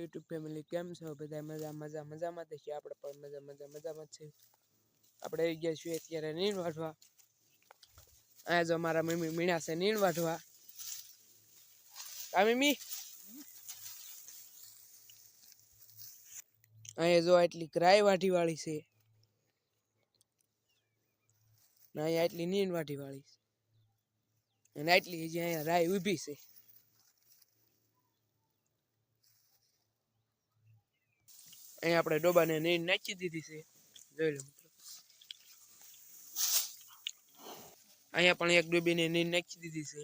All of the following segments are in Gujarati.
યુટ્યુબ ફેમિલી કેમ છો? બધા મજા મજા, મજામાં તો છીએ આપણે પણ. મજા મજા, મજામાં જ છે આપણે આવી ગયા છીએ અત્યારે નીણ વાઢવા. અહીંયા જો મારા મમ્મી મીણા છે નીણ વાઢવા. આ મમ્મી. અહીંયા જો આટલી રાય વાઢી વાળી છે અહીંયા આટલી નીણ વાઢી વાળી છે. અને આટલી હજી અહીંયા રાય ઊભી છે. અહીંયા આપણે ડોબાને નહીં નાખી દીધી છે. જોઈ લો અહીંયા પણ એક ડોબીને નીર નાખી દીધી છે.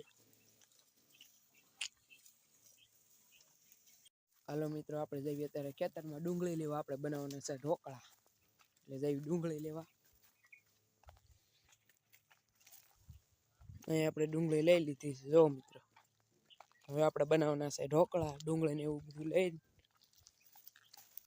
હાલો મિત્રો, આપણે જઈએ અત્યારે ખેતરમાં. ડુંગળી લેવા આપણે બનાવવાના છે ઢોકળા. એટલે જઈએ ડુંગળી લેવા. અહીંયા આપણે ડુંગળી લઈ લીધી છે. જો મિત્રો, હવે આપણે બનાવવાના છે ઢોકળા, ડુંગળીને એવું બધું લઈને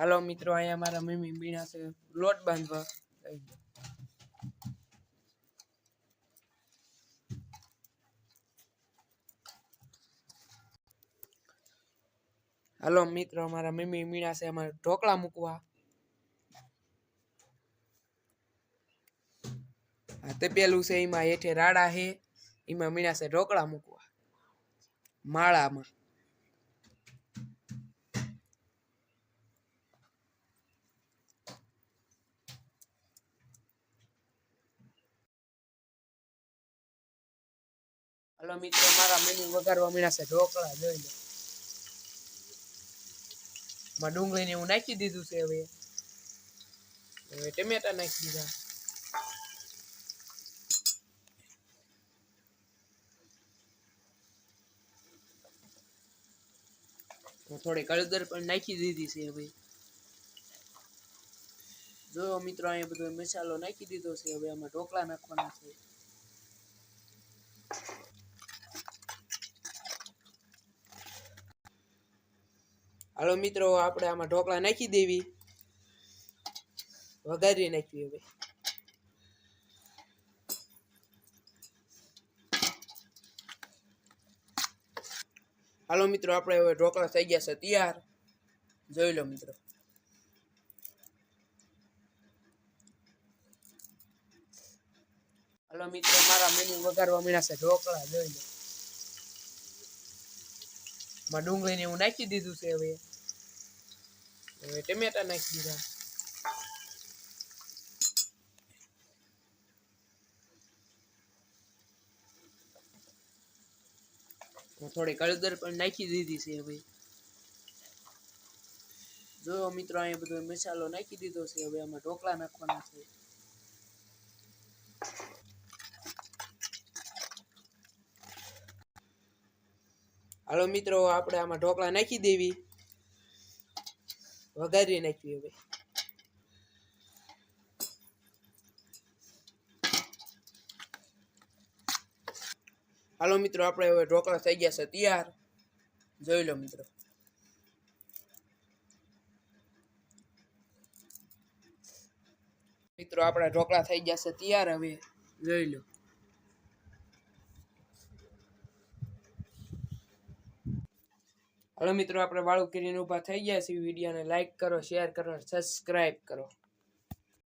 હાલો મિત્રો, અહીંયા મારા મમ્મી બીણા છે. લોટ બાંધવા હાલો મિત્રો અમારા મમ્મી મીણા છે, અમારે ઢોકળા મૂકવા. તે પેલું છે, એમાં હેઠે રાડા છે, એમાં મીણા છે, ઢોકળા મૂકવા. માળામાં. હાલો મિત્રો મારા મમ્મી વઘારવા મીણા છે ઢોકળા જોઈ લો માં ડુંગળીને એવું નાખી દીધું છે હવે હવે ટમેટા નાખી દીધા થોડી કળદર પણ નાખી દીધી છે હવે જો મિત્રો અહીંયા બધો મસાલો નાખી દીધો છે હવે આમાં ઢોકળા નાખવાના છે હાલો મિત્રો આપણે આમાં ઢોકળા નાખી દેવી વઘારી નાખવી હવે હાલો મિત્રો આપણે હવે ઢોકળા થઈ ગયા છે તૈયાર જોઈ લો મિત્રો હાલો મિત્રો મારા મેનુ વઘારવા મળ્યા છે ઢોકળા જોઈ લો માં ડુંગળીને એવું નાખી દીધું છે હવે હવે ટમેટા નાખી દીધા થોડી કળદર પણ નાખી દીધી છે હવે જો મિત્રો અહીંયા બધો મસાલો નાખી દીધો છે હવે આમાં ઢોકળા નાખવાના છે હાલો મિત્રો આપણે આમાં ઢોકળા નાખી દેવી વઘારી નાખવી હવે હાલો મિત્રો, આપણે હવે ઢોકળા થઈ ગયા છે તૈયાર. જોઈ લો મિત્રો. મિત્રો, આપણા ઢોકળા થઈ ગયા છે તૈયાર, હવે જોઈ લો. હાલો મિત્રો, આપણે વાળું કરીને ઊભા થઈ ગયા છે વિડીયોને લાઇક કરો શેર કરો સબસ્ક્રાઈબ કરો.